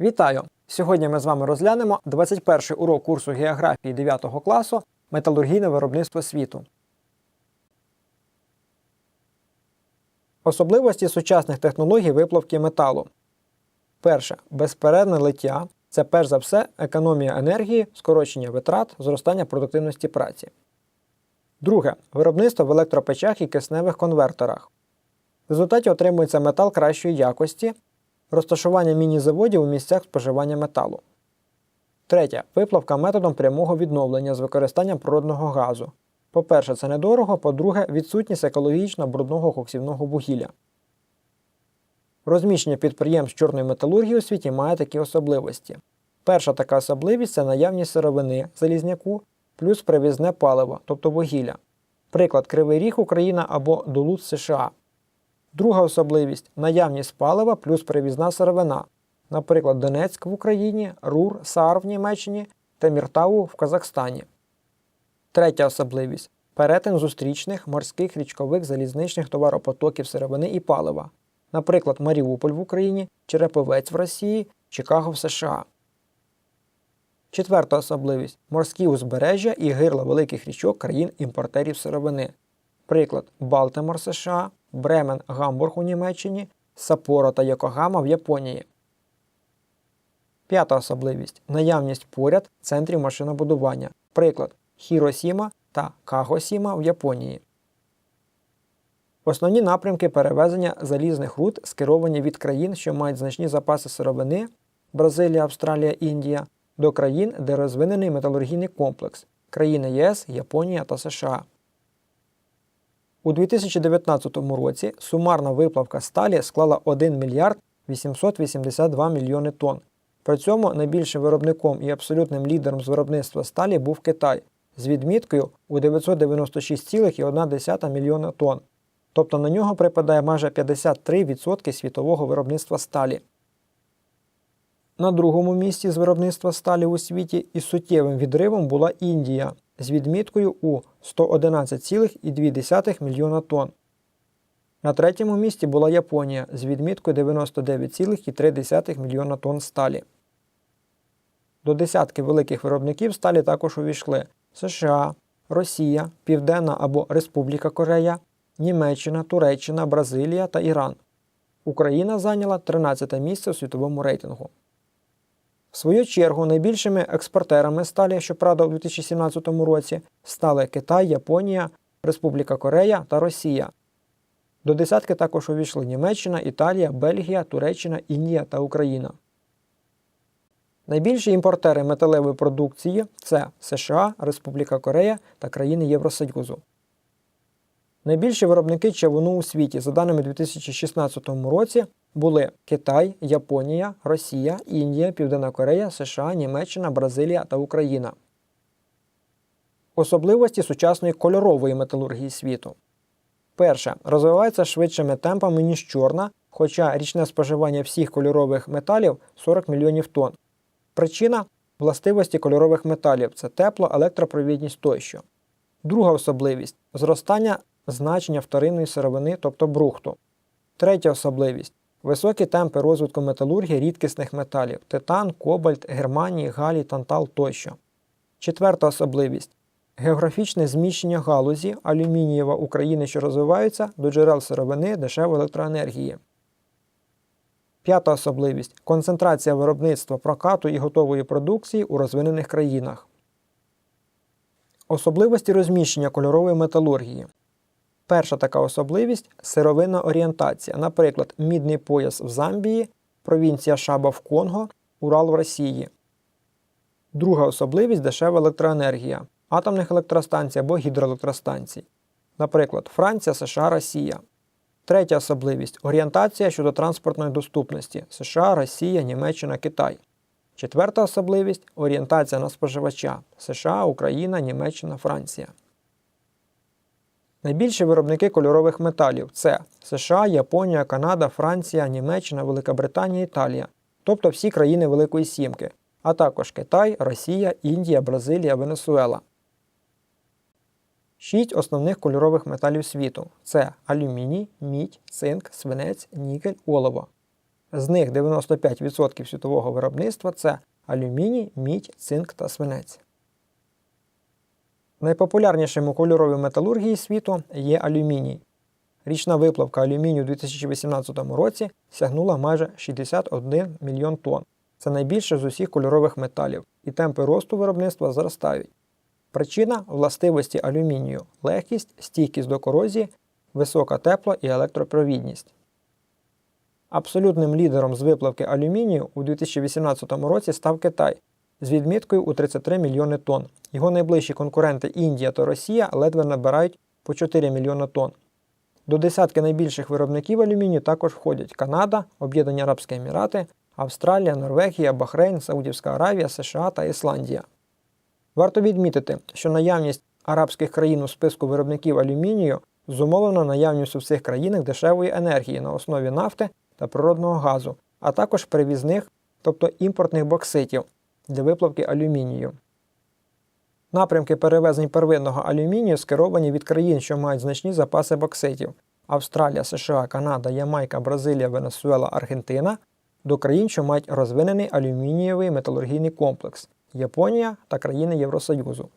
Вітаю! Сьогодні ми з вами розглянемо 21-й урок курсу географії 9 класу Металургійне виробництво світу. Особливості сучасних технологій виплавки металу. Перше. Безперервне лиття це перш за все економія енергії, скорочення витрат, зростання продуктивності праці. Друге. Виробництво в електропечах і кисневих конверторах. В результаті отримується метал кращої якості, розташування міні-заводів у місцях споживання металу. Третє. Виплавка методом прямого відновлення з використанням природного газу. По-перше, це недорого, по-друге, відсутність екологічно брудного коксівного вугілля. Розміщення підприємств чорної металургії у світі має такі особливості. Перша така особливість це наявність сировини залізняку плюс привізне паливо, тобто вугілля. Приклад Кривий Ріг Україна або Дулут США. Друга особливість наявність палива плюс привізна сировина, наприклад, Донецьк в Україні, Рур, Саар в Німеччині та Міртау в Казахстані. Третя особливість перетин зустрічних морських річкових залізничних товаропотоків сировини і палива, наприклад, Маріуполь в Україні, Череповець в Росії, Чикаго в США. Четверта особливість морські узбережжя і гирла великих річок країн-імпортерів сировини. Приклад Балтимор США, Бремен Гамбург у Німеччині, Сапоро та Йокогама в Японії. П'ята особливість наявність поряд центрів машинобудування. Приклад Хіросіма та Кагосіма в Японії. Основні напрямки перевезення залізних руд скеровані від країн, що мають значні запаси сировини Бразилія, Австралія, Індія, до країн, де розвинений металургійний комплекс країни ЄС, Японія та США. У 2019 році сумарна виплавка сталі склала 1 мільярд 882 мільйони тонн. При цьому найбільшим виробником і абсолютним лідером з виробництва сталі був Китай з відміткою у 996,1 мільйона тонн. Тобто на нього припадає майже 53% світового виробництва сталі. На другому місці з виробництва сталі у світі із суттєвим відривом була Індія з відміткою у 111,2 мільйона тонн. На третьому місці була Японія з відміткою 99,3 мільйона тонн сталі. До десятки великих виробників сталі також увійшли США, Росія, Південна або Республіка Корея, Німеччина, Туреччина, Бразилія та Іран. Україна зайняла 13 місце у світовому рейтингу. В свою чергу найбільшими експортерами сталі, щоправда, у 2017 році стали Китай, Японія, Республіка Корея та Росія. До десятки також увійшли Німеччина, Італія, Бельгія, Туреччина, Індія та Україна. Найбільші імпортери металевої продукції це США, Республіка Корея та країни Євросоюзу. Найбільші виробники чавуну у світі, за даними 2016 році, були Китай, Японія, Росія, Індія, Південна Корея, США, Німеччина, Бразилія та Україна. Особливості сучасної кольорової металургії світу. Перше. Розвивається швидшими темпами, ніж чорна, хоча річне споживання всіх кольорових металів 40 мільйонів тонн. Причина властивості кольорових металів це тепло, електропровідність тощо. Друга особливість зростання значення вторинної сировини, тобто брухту. Третя особливість високі темпи розвитку металургії рідкісних металів титан, кобальт, германій, галій, тантал тощо. Четверта особливість географічне зміщення галузі алюмінієва України, що розвиваються до джерел сировини дешевої електроенергії. П'ята особливість концентрація виробництва прокату і готової продукції у розвинених країнах. Особливості розміщення кольорової металургії. Перша така особливість сировинна орієнтація, наприклад, мідний пояс в Замбії, провінція Шаба в Конго, Урал в Росії. Друга особливість дешева електроенергія, атомних електростанцій або гідроелектростанцій. Наприклад, Франція, США, Росія. Третя особливість орієнтація щодо транспортної доступності США, Росія, Німеччина, Китай. Четверта особливість орієнтація на споживача США, Україна, Німеччина, Франція. Найбільші виробники кольорових металів це США, Японія, Канада, Франція, Німеччина, Велика Британія, Італія, тобто всі країни Великої Сімки, а також Китай, Росія, Індія, Бразилія, Венесуела. Шість основних кольорових металів світу це алюміній, мідь, цинк, свинець, нікель, олово. З них 95% світового виробництва це алюміній, мідь, цинк та свинець. Найпопулярнішим у кольоровій металургії світу є алюміній. Річна виплавка алюмінію у 2018 році сягнула майже 61 мільйон тонн. Це найбільше з усіх кольорових металів, і темпи росту виробництва зростають. Причина властивості алюмінію легкість, стійкість до корозії, висока тепло і електропровідність. Абсолютним лідером з виплавки алюмінію у 2018 році став Китай з відміткою у 33 мільйони тонн. Його найближчі конкуренти Індія та Росія ледве набирають по 4 мільйони тонн. До десятки найбільших виробників алюмінію також входять Канада, Об'єднані Арабські Емірати, Австралія, Норвегія, Бахрейн, Саудівська Аравія, США та Ісландія. Варто відмітити, що наявність арабських країн у списку виробників алюмінію зумовлена наявністю в цих країнах дешевої енергії на основі нафти та природного газу, а також перевізних, тобто імпортних бокситів для виплавки алюмінію. Напрямки перевезень первинного алюмінію скеровані від країн, що мають значні запаси бокситів Австралія, США, Канада, Ямайка, Бразилія, Венесуела, Аргентина до країн, що мають розвинений алюмінієвий металургійний комплекс Японія та країни Євросоюзу.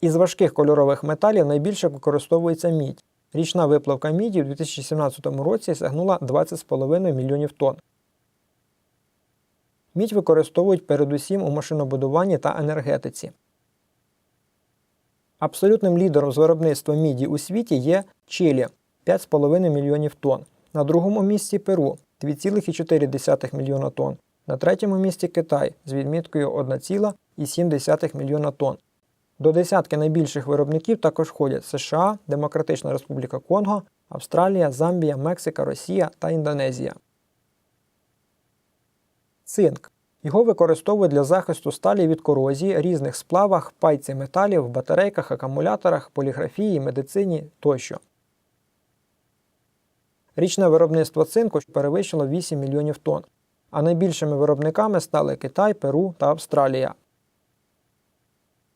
Із важких кольорових металів найбільше використовується мідь. Річна виплавка міді в 2017 році сягнула 20,5 мільйонів тонн. Мідь використовують передусім у машинобудуванні та енергетиці. Абсолютним лідером з виробництва міді у світі є Чилі 5,5 мільйонів тонн. На другому місці Перу 2,4 мільйона тонн. На третьому місці Китай з відміткою 1,7 мільйона тонн. До десятки найбільших виробників також входять США, Демократична Республіка Конго, Австралія, Замбія, Мексика, Росія та Індонезія. Цинк. Його використовують для захисту сталі від корозії, різних сплавах, пайці металів, батарейках, акумуляторах, поліграфії, медицині тощо. Річне виробництво цинку перевищило 8 мільйонів тонн, а найбільшими виробниками стали Китай, Перу та Австралія.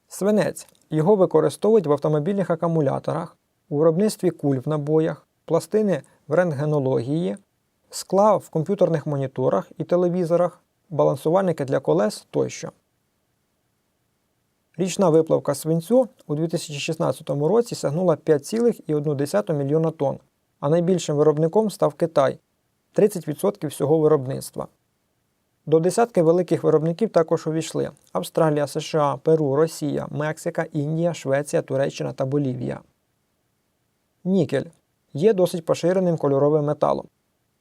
Свинець. Його використовують в автомобільних акумуляторах, у виробництві куль в набоях, пластини в рентгенології, скла в комп'ютерних моніторах і телевізорах, балансувальники для колес тощо. Річна виплавка свинцю у 2016 році сягнула 5,1 мільйона тонн, а найбільшим виробником став Китай 30% всього виробництва. До десятки великих виробників також увійшли Австралія, США, Перу, Росія, Мексика, Індія, Швеція, Туреччина та Болівія. Нікель є досить поширеним кольоровим металом.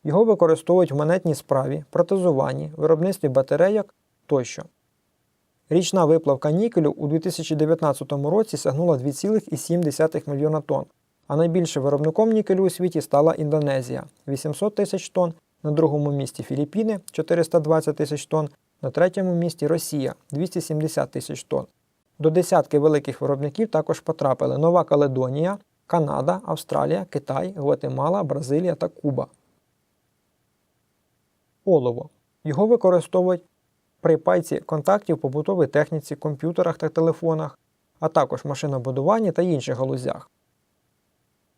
Його використовують в монетній справі, протезуванні, виробництві батарейок тощо. Річна виплавка нікелю у 2019 році сягнула 2,7 мільйона тонн, а найбільшим виробником нікелю у світі стала Індонезія 800 тисяч тонн, на другому місці Філіппіни 420 тисяч тонн, на третьому місці Росія 270 тисяч тонн. До десятки великих виробників також потрапили Нова Каледонія, Канада, Австралія, Китай, Гватемала, Бразилія та Куба. Олово. Його використовують при пайці контактів побутовій техніці, комп'ютерах та телефонах, а також машинобудуванні та інших галузях.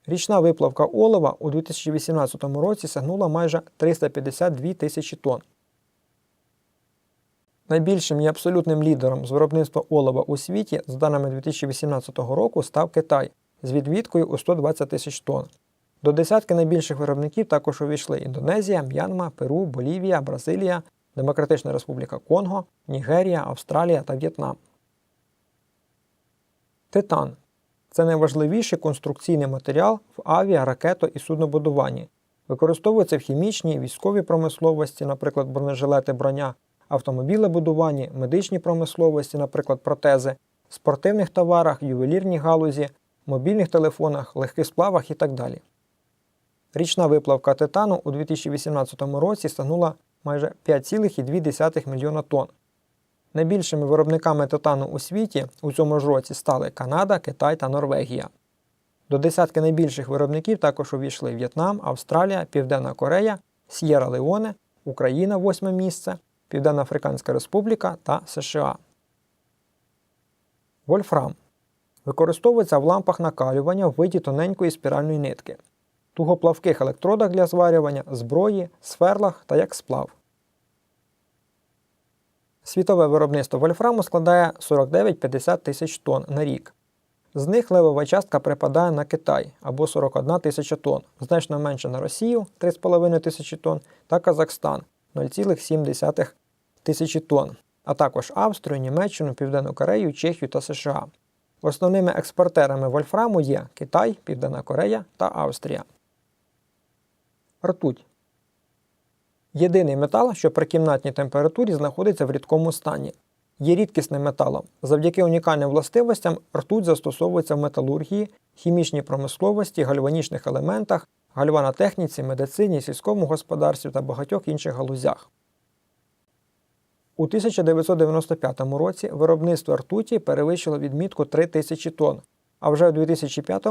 Річна виплавка олова у 2018 році сягнула майже 352 тисячі тонн. Найбільшим і абсолютним лідером з виробництва олова у світі з даними 2018 року став Китай з відвідкою у 120 тисяч тонн. До десятки найбільших виробників також увійшли Індонезія, М'янма, Перу, Болівія, Бразилія, Демократична Республіка Конго, Нігерія, Австралія та В'єтнам. Титан це найважливіший конструкційний матеріал в авіа, ракето і суднобудуванні. Використовується в хімічній, військовій промисловості, наприклад, бронежилети броня, автомобілебудуванні, медичній промисловості, наприклад, протези, спортивних товарах, ювелірній галузі, мобільних телефонах, легких сплавах і так далі. Річна виплавка титану у 2018 році становила майже 5,2 мільйона тонн. Найбільшими виробниками титану у світі у цьому ж році стали Канада, Китай та Норвегія. До десятки найбільших виробників також увійшли В'єтнам, Австралія, Південна Корея, С'єра Леоне, Україна 8 місце, Південна Африканська Республіка та США. Вольфрам використовується в лампах накалювання в виді тоненької спіральної нитки. Тугоплавких електродах для зварювання, зброї, сверлах та як сплав. Світове виробництво вольфраму складає 49-50 тисяч тонн на рік. З них левова частка припадає на Китай або 41 тисяча тонн, значно менше на Росію 3,5 тисячі тонн та Казахстан 0,7 тисячі тонн, а також Австрію, Німеччину, Південну Корею, Чехію та США. Основними експортерами вольфраму є Китай, Південна Корея та Австрія. Ртуть. Єдиний метал, що при кімнатній температурі знаходиться в рідкому стані. Є рідкісним металом. Завдяки унікальним властивостям ртуть застосовується в металургії, хімічній промисловості, гальванічних елементах, гальванотехніці, медицині, сільському господарстві та багатьох інших галузях. У 1995 році виробництво ртуті перевищило відмітку 3 тисячі тонн, а вже у 2005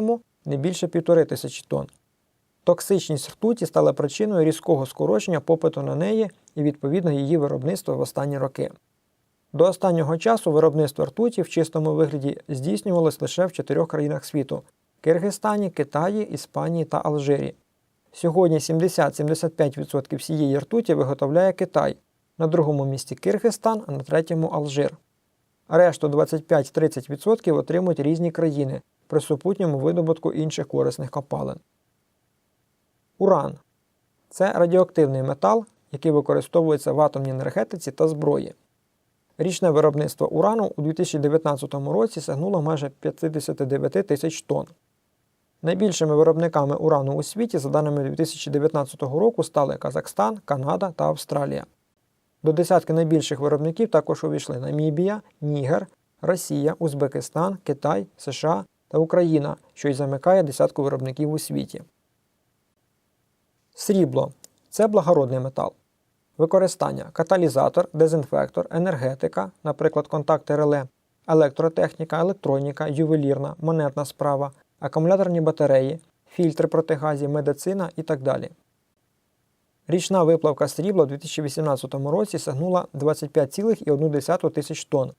не більше 1,5 тисячі тонн. Токсичність ртуті стала причиною різкого скорочення попиту на неї і відповідно її виробництва в останні роки. До останнього часу виробництво ртуті в чистому вигляді здійснювалось лише в чотирьох країнах світу Киргизстані, Китаї, Іспанії та Алжирі. Сьогодні 70-75% всієї ртуті виготовляє Китай, на другому місці Киргизстан, а на третьому Алжир. Решту 25-30% отримують різні країни при супутньому видобутку інших корисних копалин. Уран це радіоактивний метал, який використовується в атомній енергетиці та зброї. Річне виробництво урану у 2019 році сягнуло майже 59 тисяч тонн. Найбільшими виробниками урану у світі, за даними 2019 року, стали Казахстан, Канада та Австралія. До десятки найбільших виробників також увійшли Намібія, Нігер, Росія, Узбекистан, Китай, США та Україна, що й замикає десятку виробників у світі. Срібло це благородний метал. Використання каталізатор, дезінфектор, енергетика, наприклад, контакти реле, електротехніка, електроніка, ювелірна, монетна справа, акумуляторні батареї, фільтри проти газів, медицина і так далі. Річна виплавка срібла у 2018 році сягнула 25,1 тисяч тонн.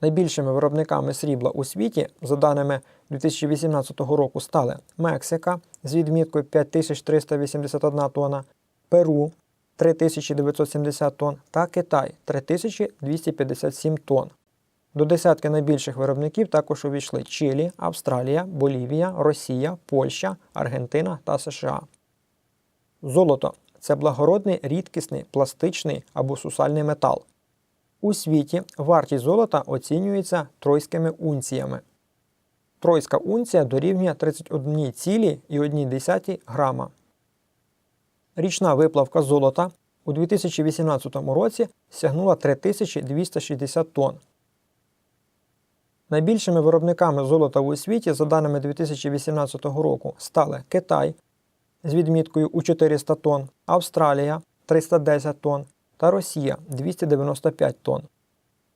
Найбільшими виробниками срібла у світі, за даними 2018 року, стали Мексика з відміткою 5381 тонна, Перу 3970 тонн та Китай 3257 тонн. До десятки найбільших виробників також увійшли Чилі, Австралія, Болівія, Росія, Польща, Аргентина та США. Золото це благородний рідкісний пластичний або сусальний метал. У світі вартість золота оцінюється тройськими унціями. Тройська унція дорівнює 31,1 грама. Річна виплавка золота у 2018 році сягнула 3260 тонн. Найбільшими виробниками золота у світі, за даними 2018 року, стали Китай з відміткою у 400 тонн, Австралія 310 тонн та Росія 295 тонн.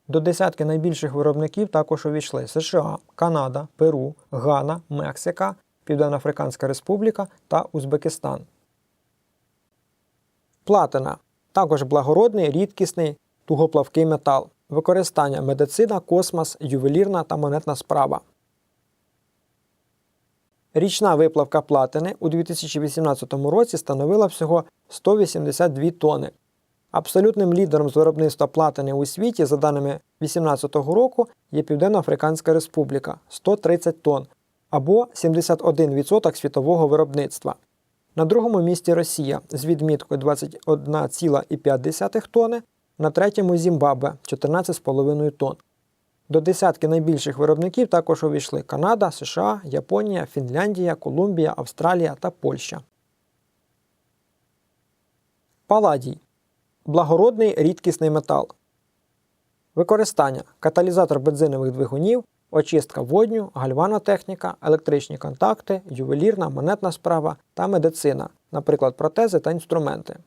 До десятки найбільших виробників також увійшли США, Канада, Перу, Гана, Мексика, Південноафриканська Республіка та Узбекистан. Платина також благородний, рідкісний, тугоплавкий метал. Використання медицина, космос, ювелірна та монетна справа. Річна виплавка платини у 2018 році становила всього 182 тони. Абсолютним лідером з виробництва платини у світі, за даними 2018 року, є Південно-Африканська Республіка 130 тонн або 71% світового виробництва. На другому місці Росія з відміткою 21,5 тонни, на третьому Зімбабве 14,5 тонн. До десятки найбільших виробників також увійшли Канада, США, Японія, Фінляндія, Колумбія, Австралія та Польща. Паладій благородний рідкісний метал. Використання каталізатор бензинових двигунів, очистка водню, гальванотехніка, електричні контакти, ювелірна, монетна справа та медицина, наприклад, протези та інструменти.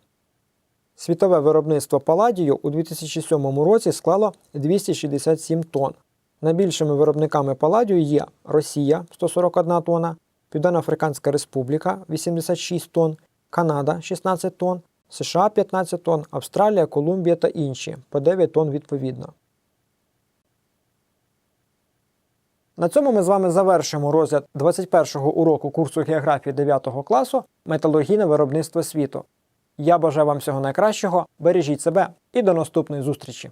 Світове виробництво паладію у 2007 році склало 267 тонн. Найбільшими виробниками паладію є Росія 141 тонна, Південно-Африканська Республіка 86 тонн, Канада 16 тонн, США 15 тонн, Австралія, Колумбія та інші по 9 тонн відповідно. На цьому ми з вами завершимо розгляд 21-го уроку курсу географії 9 класу Металургійне виробництво світу. Я бажаю вам всього найкращого, бережіть себе і до наступної зустрічі!